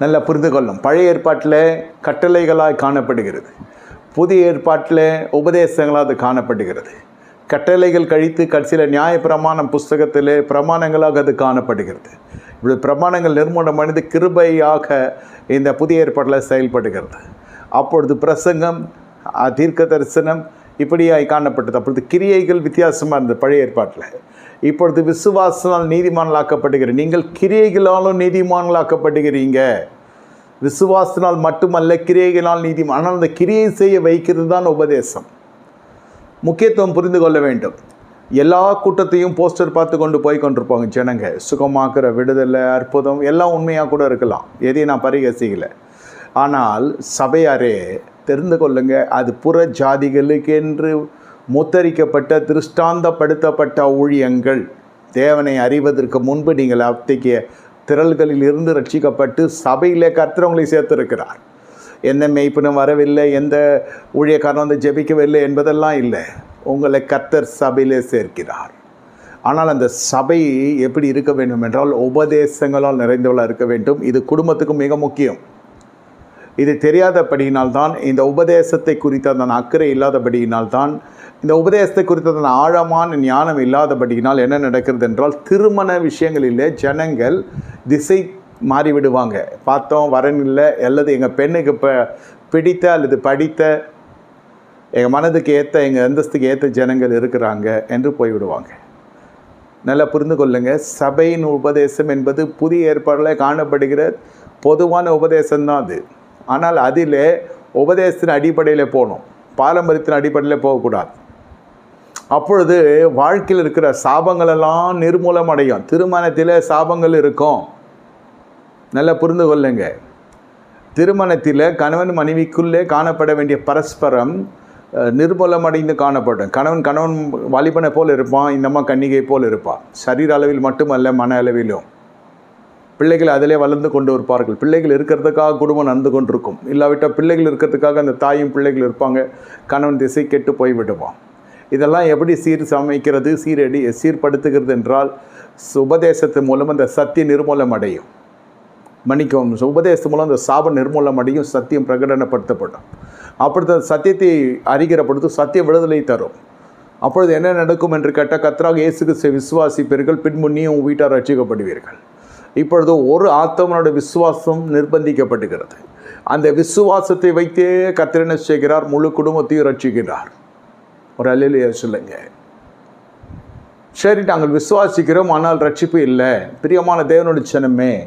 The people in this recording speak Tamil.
நல்லா புரிந்து கொள்ளும். பழைய ஏற்பாட்டில் கட்டளைகளாய் காணப்படுகிறது. புதிய ஏற்பாட்டில் உபதேசங்களாக அது காணப்படுகிறது. கட்டளைகள் கழித்து கடைசியில் நியாய பிரமாணம் புஸ்தகத்தில் பிரமாணங்களாக அது காணப்படுகிறது. இப்படி பிரமாணங்கள் நிர்மூலமடைந்து கிருபையாக இந்த புதிய ஏற்பாட்டில் செயல்படுகிறது. அப்பொழுது பிரசங்கம் தீர்க்க தரிசனம் இப்படியாய் காணப்பட்டது. அப்பொழுது கிரியைகள் வித்தியாசமாக இருந்தது பழைய ஏற்பாட்டில். இப்பொழுது விசுவாசனால் நீதிமான்களாக்கப்படுகிற நீங்கள் கிரியைகளாலும் நீதிமான்களாக்கப்படுகிறீங்க. விசுவாசனால் மட்டுமல்ல கிரியைகளால் நீதிமான் ஆனால் அந்த கிரியை செய்ய வைக்கிறது தான் உபதேசம். முக்கியத்துவம் புரிந்து கொள்ள வேண்டும். எல்லா கூட்டத்தையும் போஸ்டர் பார்த்து கொண்டு போய் கொண்டிருப்பாங்க ஜனங்க. சுகமாக்குற விடுதலை அற்புதம் எல்லாம் உண்மையாக கூட இருக்கலாம். எதையும் நான் பரிகசிக்கலை. ஆனால் சபையாரே தெரிந்து கொள்ளுங்க. அது புற ஜாதிகளுக்கென்று முத்தரிக்கப்பட்ட திருஷ்டாந்தப்படுத்தப்பட்ட ஊழியங்கள். தேவனை அறிவதற்கு முன்பு நீங்கள் அத்தகைய திரள்களில் இருந்து ரட்சிக்கப்பட்டு சபையிலே கர்த்தரவங்களை சேர்த்திருக்கிறார். எந்த மெய்ப்பினும் வரவில்லை எந்த ஊழியக்காரன் வந்து ஜெபிக்கவில்லை என்பதெல்லாம் இல்லை. உங்களை கர்த்தர் சபையிலே சேர்க்கிறார். ஆனால் அந்த சபை எப்படி இருக்க வேண்டும் என்றால் உபதேசங்களால் நிறைந்தவளாக இருக்க வேண்டும். இது குடும்பத்துக்கு மிக முக்கியம். இது தெரியாதபடியினால்தான் இந்த உபதேசத்தை குறித்த அக்கறை இல்லாதபடியினால்தான் இந்த உபதேசத்தை குறித்த ஆழமான ஞானம் இல்லாதபடியினால் என்ன நடக்கிறது என்றால் திருமண விஷயங்களிலே ஜனங்கள் திசை மாறிவிடுவாங்க. பார்த்தோம் வரன் இல்லை அல்லது எங்கள் பெண்ணுக்கு ப பிடித்த அல்லது படித்த எங்கள் மனதுக்கு ஏற்ற எங்கள் அந்தஸ்துக்கு ஏற்ற ஜனங்கள் இருக்கிறாங்க என்று போய்விடுவாங்க. நல்லா புரிந்து கொள்ளுங்கள் சபையின் உபதேசம் என்பது புதிய ஏற்பாடில் காணப்படுகிற பொதுவான உபதேசம்தான் அது. ஆனால் அதில் உபதேசத்தின் அடிப்படையில் போகணும். பாரம்பரியத்தின் அடிப்படையில் போகக்கூடாது. அப்பொழுது வாழ்க்கையில் இருக்கிற சாபங்களெல்லாம் நிர்மூலம் அடையும் திருமணத்தில் சாபங்கள் இருக்கும். நல்லா புரிந்து கொள்ளுங்க. திருமணத்தில் கணவன் மனைவிக்குள்ளே காணப்பட வேண்டிய பரஸ்பரம் நிர்மூலமடைந்து காணப்படும். கணவன் கணவன் வாலிபனை போல் இருப்பான் இந்தம்மா கன்னிகை போல் இருப்பான். சரீர அளவில் மட்டுமல்ல மன அளவிலும். பிள்ளைகள் அதிலே வளர்ந்து கொண்டு இருப்பார்கள். பிள்ளைகள் இருக்கிறதுக்காக குடும்பம் நடந்து கொண்டிருக்கும். இல்லாவிட்டால் பிள்ளைகள் இருக்கிறதுக்காக அந்த தாயும் பிள்ளைகள் இருப்பாங்க. கணவன் திசை கெட்டு போய் விடுவான். இதெல்லாம் எப்படி சீர் சமைக்கிறது சீரடி சீர்படுத்துகிறது என்றால் உபதேசத்தின் மூலம் அந்த சத்திய நிர்மூலம் அடையும். மன்னிக்கவும் உபதேசத்து மூலம் அந்த சாப நிர்மூலம் அடையும் சத்தியம் பிரகடனப்படுத்தப்படும். அப்பொழுது சத்தியத்தை அறிகிற பொழுது சத்திய விடுதலை தரும். அப்பொழுது என்ன நடக்கும் என்று கேட்டால் கத்ராக இயேசுக்கு விசுவாசிப்பீர்கள் பின்முன்னியும் வீட்டார் ரட்சிக்கப்படுவீர்கள் இப்பொழுது ஒரு ஆத்தவனுடைய விசுவாசம் நிர்பந்திக்கப்படுகிறது அந்த விசுவாசத்தை வைத்தே கர்த்தர் செய்கிறார்? முழு குடும்பத்தையும் ரட்சிக்கிறார் ஒரு அல்லையிலேயே சொல்லுங்க. சரி நாங்கள் விசுவாசிக்கிறோம் ஆனால் ரட்சிப்பு இல்லை. பிரியமான தேவனுடைய சனமே